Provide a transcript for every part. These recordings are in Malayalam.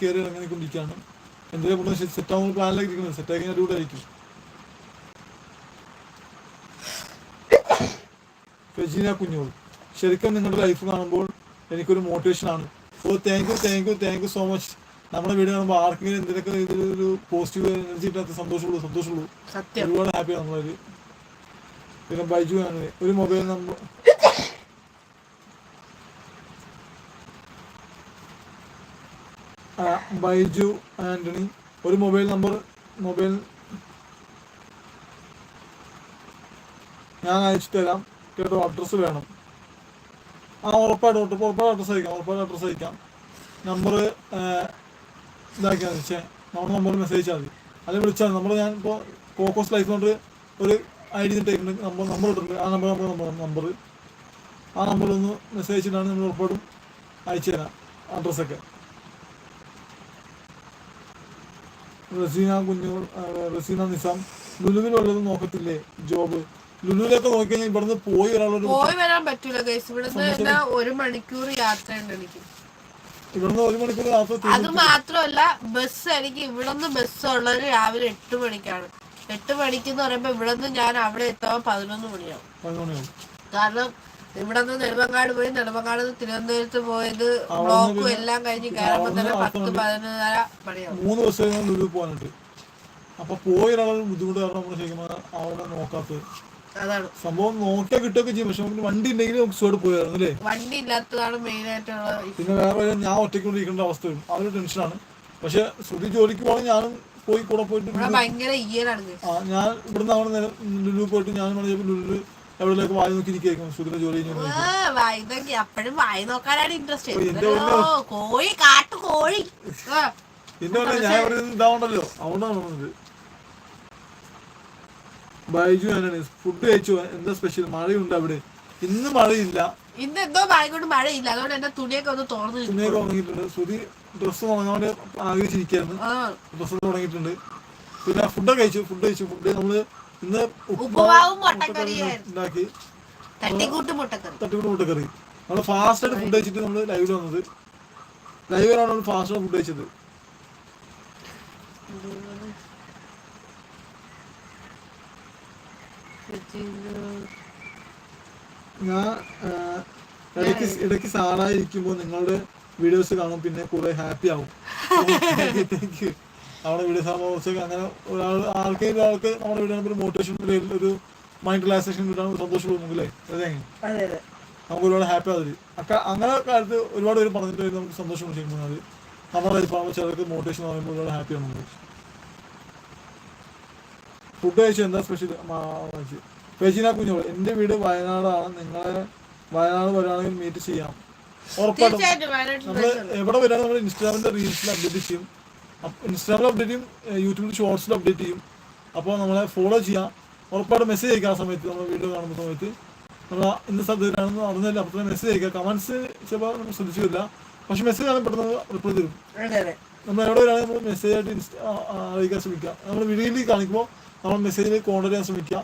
കയറി ഇറങ്ങിക്കൊണ്ടിരിക്കുകയാണ്. എന്തെങ്കിലും കൂടുതൽ സെറ്റ് ആവുമ്പോൾ പ്ലാനിലേക്ക് ഇരിക്കുന്നത്? സെറ്റ് ആക്കി അടിപൊളി ആയിരിക്കും ഫെജീന കുഞ്ഞോൾ ശരിക്കും നിങ്ങളുടെ ലൈഫ് കാണുമ്പോൾ എനിക്കൊരു മോട്ടിവേഷൻ ആണ്. ഓ thank you thank you thank you so much നമ്മുടെ വീട് കാണുമ്പോൾ ആർക്കെങ്കിലും എന്തിനൊക്കെ ഒരു പോസിറ്റീവ് എനർജി കിട്ടാത്ത സന്തോഷമുള്ളൂ സന്തോഷമുള്ളൂ. ഒരുപാട് ഹാപ്പിയാണ് നമ്മളൊരു പിന്നെ ബൈജു ആണ്. ഒരു മൊബൈൽ നമ്പർ ബൈജു ആന്റണി. ഒരു മൊബൈൽ നമ്പർ മൊബൈൽ ഞാൻ അയച്ചു തരാം. കേട്ടോ അഡ്രസ്സ് വേണം. ആ ഉറപ്പായിട്ട് ഉറപ്പ് ഉറപ്പായിട്ട് അഡ്രസ്സ് അയക്കാം ഉറപ്പായിട്ട് അഡ്രസ്സ് അയക്കാം. നമ്പർ ഇതാക്കിയാൽ ചേ നമ്മുടെ നമ്പർ മെസ്സേജ് അയച്ചാൽ മതി. അല്ലെങ്കിൽ വിളിച്ചാൽ നമ്മൾ ഞാൻ ഇപ്പോൾ കോക്കോസ് ലൈഫ് കൊണ്ട് ഒരു ഐ ഡി ഇട്ടേക്കുന്നുണ്ട് നമ്പർ നമ്പർ ഇട്ടിട്ടുണ്ട്. ആ നമ്പർ നമ്പർ നമ്പർ നമ്പർ ആ നമ്പറിൽ ഒന്ന് മെസ്സേജ് ഇട്ടാണ് നമ്മൾ ഉറപ്പായിട്ടും അയച്ചു തരാം. അഡ്രസ്സൊക്കെ റസീന കുഞ്ഞു റസീന നിസാം ലുലുവിലുള്ളത് നോക്കത്തില്ലേ ജോബ് ലുലുവിലൊക്കെ നോക്കിക്കഴിഞ്ഞാൽ ഇവിടുന്ന് പോയി പോയി വരാൻ പറ്റൂല ഗൈസ് ഇവിടുന്ന് ഒരു മണിക്കൂർ യാത്രയുണ്ട് എനിക്ക്. ഇവിടുന്ന് ഒരു മണിക്കൂർ യാത്ര അത് മാത്രമല്ല ബസ് എനിക്ക് ഇവിടുന്ന് ബസ് ഉള്ളത് രാവിലെ എട്ട് മണിക്കാണ്. എട്ട് മണിക്ക് എന്ന് പറയുമ്പോ ഇവിടുന്ന് ഞാൻ അവിടെ എത്താൻ പതിനൊന്ന് മണിയാവും. പതിനൊന്നിയാവും കാരണം നിന്ന് നെടുമങ്ങാട് പോയി നെടുമങ്ങാട് നിന്ന് തിരുവനന്തപുരത്ത് പോയത് ബ്ലോക്കും എല്ലാം കഴിഞ്ഞ് കയറുമ്പോ തന്നെ പത്ത് പതിനൊന്നര മണിയാവും. മൂന്ന് ദിവസം പോകാനുണ്ട് അപ്പൊ പോയി ഒരാളൊരു ബുദ്ധിമുട്ട് കാരണം നമ്മൾ ശരിക്കും അവിടെ നോക്കാത്തത്. അതാണ്. സംഭവം നോക്കിയാൽ കിട്ടുകയൊക്കെ ചെയ്യും പക്ഷെ നമുക്ക് വണ്ടി ഉണ്ടെങ്കിൽ നമുക്ക് സുഖമായിട്ട് പോയായിരുന്നു അല്ലേ? വണ്ടി ഇല്ലാത്തതാണ് മെയിൻ ആയിട്ടുള്ള പിന്നെ വേറെ ഞാൻ ഒറ്റയ്ക്ക് കൊണ്ട് ഇരിക്കേണ്ട അവസ്ഥ വരും അതൊരു ടെൻഷനാണ് പക്ഷെ ശ്രുതി ജോലിക്ക് പോകണം ഞാനും പോയി കൂടെ പോയിട്ട് ഇവിടെ ഭയങ്കര ഞാൻ ഇവിടുന്ന് അവിടെ ലുലു പോയിട്ട് ഞാൻ ലുലു എവിടെയൊക്കെ വായി നോക്കി ഇരിക്കും ശ്രുതിയുടെ ജോലി വായി നോക്കി. അപ്പഴും വായി നോക്കാനാണ് ഇൻട്രസ്റ്റ് കോഴി കാട്ടു കോഴി. ആ, ഞാൻ ഇവിടെ ഇതാവണ്ടല്ലോ. അതുകൊണ്ടാണ് പറഞ്ഞത് ബൈജു ആന്റണി ഫുഡ് കഴിച്ചു. എന്താ സ്പെഷ്യൽ മഴയുണ്ട് അവിടെ. ഇന്ന് മഴയില്ല. ഇന്ന് എന്തോ മഴ മഴയില്ല. അതുകൊണ്ട് എന്റെ തുണിയൊക്കെ ഒന്ന് തുറന്നു തുണിയൊക്കെ ഉണങ്ങിയിട്ടുണ്ട്. സുധി ഡ്രസ്സ് ഉണങ്ങാൻ ആഗ്രഹിച്ചിരിക്കുന്നു ഡ്രസ്സ് ഉണങ്ങിയിട്ടുണ്ട്. പിന്നെ ഫുഡൊക്കെ കഴിച്ചു. ഫുഡ് കഴിച്ചു. ഫുഡ് നമ്മൾ ഇന്ന് ഉപ്പുമാവും മുട്ടക്കറിയായിരുന്നു. ഉണ്ടാക്കി. തട്ടിക്കൂട്ട് മുട്ടക്കറി. തട്ടിക്കൂട്ട് മുട്ടക്കറി. നമ്മൾ ഫാസ്റ്റ് ആയിട്ട് ഫുഡ് കഴിച്ചിട്ട് നമ്മൾ ലൈവിൽ വന്നത്. ലൈവിലാണ് നമ്മൾ ഫാസ്റ്റ് ആയിട്ട് ഫുഡ് കഴിച്ചത്. ഞാൻ ഇടയ്ക്ക് ഇടയ്ക്ക് സാറായിരിക്കുമ്പോൾ നിങ്ങളുടെ വീഡിയോസ് കാണും പിന്നെ കുറെ ഹാപ്പി ആവും. താങ്ക് യു നമ്മുടെ വീട് ആകുമ്പോൾ അങ്ങനെ ഒരാൾ ആർക്കെങ്കിലും ഒരാൾക്ക് നമ്മുടെ വീഡിയോ ഒരു മോട്ടിവേഷൻ ഒരു മൈൻഡ് റിലാക്സേഷൻ കിട്ടാൻ സന്തോഷം തോന്നുന്നു അല്ലേ നമുക്ക് ഒരുപാട് ഹാപ്പി ആവും അക്ക അങ്ങനെ കാലത്ത് ഒരുപാട് പേര് പറഞ്ഞിട്ട് നമുക്ക് സന്തോഷം ചെയ്യുമ്പോൾ അത് നമ്മുടെ ലൈഫ് ആകുമ്പോൾ ചിലർക്ക് മോട്ടിവേഷൻ പറയുമ്പോൾ ഒരുപാട് ഹാപ്പിയാണ് നമ്മൾ ഫുഡ് കഴിച്ചു എന്താ സ്പെഷ്യൽ ഫെജിന കുഞ്ഞോൾ എന്റെ വീട് വയനാടാണ്. നിങ്ങളെ വയനാട് വരാണെങ്കിൽ മീറ്റ് ചെയ്യാം. ഉറപ്പായിട്ടും. നമ്മൾ എവിടെ വരാൻ നമ്മൾ ഇൻസ്റ്റാഗ്രാമിന്റെ റീൽസിൽ അപ്ഡേറ്റ് ചെയ്യും. ഇൻസ്റ്റാഗ്രാമിൽ അപ്ഡേറ്റ് ചെയ്യും യൂട്യൂബിൽ ഷോർട്സിൽ അപ്ഡേറ്റ് ചെയ്യും. അപ്പോൾ നമ്മളെ ഫോളോ ചെയ്യാം. ഉറപ്പായിട്ട് മെസ്സേജ് അയക്കാം ആ സമയത്ത് നമ്മൾ വീഡിയോ കാണുന്ന സമയത്ത്. നമ്മൾ ഇന്ന സ്ഥലത്തിലാണെന്ന് അറിഞ്ഞില്ല അപ്പോൾ മെസ്സേജ് അയക്കുക കമൻസ് ചിലപ്പോൾ നമ്മൾ ശ്രദ്ധിച്ചില്ല പക്ഷെ മെസ്സേജ് ആണ് പെട്ടെന്ന് റിപ്ലൈ തരും. നമ്മൾ എവിടെ വരാണെങ്കിൽ നമ്മൾ മെസ്സേജ് ആയിട്ട് അറിയിക്കാൻ ശ്രമിക്കുക നമ്മൾ വീഡിയോയിൽ കാണിക്കുമ്പോൾ നമ്മൾ മെസ്സേജിൽ കോൺടാക്ട് ചെയ്യാൻ ശ്രമിക്കുക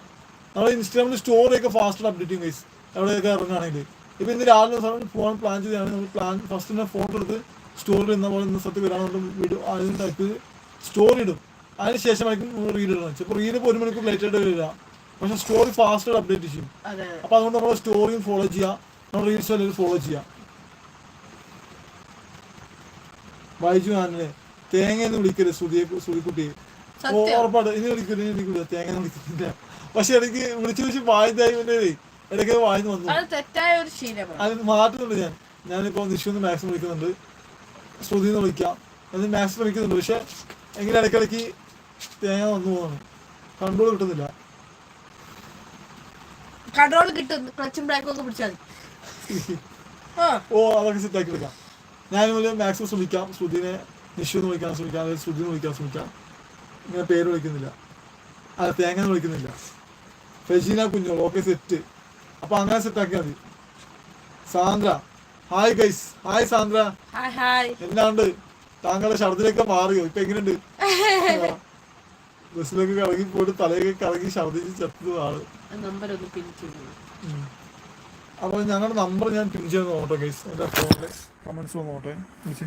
നമ്മൾ ഇൻസ്റ്റാഗ്രാമിൽ സ്റ്റോറിയൊക്കെ ഫാസ്റ്റ് അപ്ഡേറ്റ് ചെയ്യും ഗൈസ് എവിടെയൊക്കെ ഇറങ്ങുകയാണെങ്കിൽ ഇപ്പം ഇന്ന് രാവിലെ സമയം ഫോൺ പ്ലാൻ ചെയ്താണ് നമ്മൾ പ്ലാൻ ഫസ്റ്റ് തന്നെ ഫോട്ടോ എടുത്ത് സ്റ്റോറിൽ ഇന്ന പോലെ ഇന്ന സ്ഥലത്ത് വരാനുള്ള വീഡിയോ അതിന് ടൈപ്പ് സ്റ്റോറി ഇടും. അതിന് ശേഷമായിരിക്കും റീൽ ഇടണം ചിലപ്പോൾ റീൽ ഇപ്പോൾ ഒരു മണിക്കൂർ ലേറ്റ് ആയിട്ട് വരില്ല. പക്ഷേ സ്റ്റോറി ഫാസ്റ്റ് അപ്ഡേറ്റ് ചെയ്യും. അപ്പോൾ അതുകൊണ്ട് നമ്മൾ സ്റ്റോറിയും ഫോളോ ചെയ്യുക നമ്മൾ റീൽസ് അല്ലെങ്കിൽ ഫോളോ ചെയ്യുക വൈജു ആനല്ലേ തേങ്ങ എന്ന് വിളിക്കരുത് ശ്രുതിയെ ശ്രുതിക്കുട്ടിയെ. ഉറപ്പാട് ഇനി വിളിക്കരുത് ഇനി വിളിക്കില്ല തേങ്ങ എന്ന് വിളിക്കുന്നില്ല. പക്ഷെ ഇടയ്ക്ക് വിളിച്ച് വിളിച്ച് വായിതായി ഇടയ്ക്ക് വായിന്ന് വന്നു. അത് മാറ്റുന്നുണ്ട് ഞാൻ. ഞാനിപ്പോ നിഷു എന്ന് മാക്സിമം വിളിക്കുന്നുണ്ട്. ശ്രുതി എന്ന് വിളിക്കാം. എന്നിട്ട് മാത്സ് ശ്രമിക്കുന്നുണ്ട് പക്ഷെ എങ്കിലും ഇടയ്ക്കിടയ്ക്ക് തേങ്ങ വന്നു പോകുന്നു. കൺട്രോൾ കിട്ടുന്നില്ല. കൺട്രോൾ കിട്ടും. ക്ലച്ചും ബ്രേക്കും ഒക്കെ പിടിച്ചാൽ ഓ അതൊക്കെ സെറ്റാക്കി എടുക്കാം. ഞാൻ മാക്സിമം ശ്രമിക്കാം. ശ്രുതിനെ നിഷു എന്ന് വിളിക്കാൻ ശ്രമിക്കാം. അല്ലെങ്കിൽ ശ്രുതി എന്ന് വിളിക്കാൻ ശ്രമിക്കാം. ഇങ്ങനെ പേര് വിളിക്കുന്നില്ല. അല്ല തേങ്ങ എന്ന് വിളിക്കുന്നില്ല. ഫെജീന കുഞ്ഞോൾ ഓക്കെ സെറ്റ് അപ്പൊ അങ്ങനെ സെറ്റാക്കിയാൽ മതി. Sandra hi guys hi Sandra. Hi hi എന്താണ് താങ്കളുടെ ഛർദിലൊക്കെ മാറിയോ? ഇപ്പൊ എങ്ങനെയുണ്ട്? ബസ്സിലൊക്കെ കറങ്ങി പോയിട്ട് തലയൊക്കെ കറങ്ങി ഛർദിച്ച് ചത്തത് ആൾ. അപ്പൊ ഞങ്ങളുടെ നമ്പർ ഞാൻ പിൻ ചെയ്ത് നോട്ടെ ഗൈസ് എന്റെ കമൻസ് നോട്ടെ വിളിച്ച്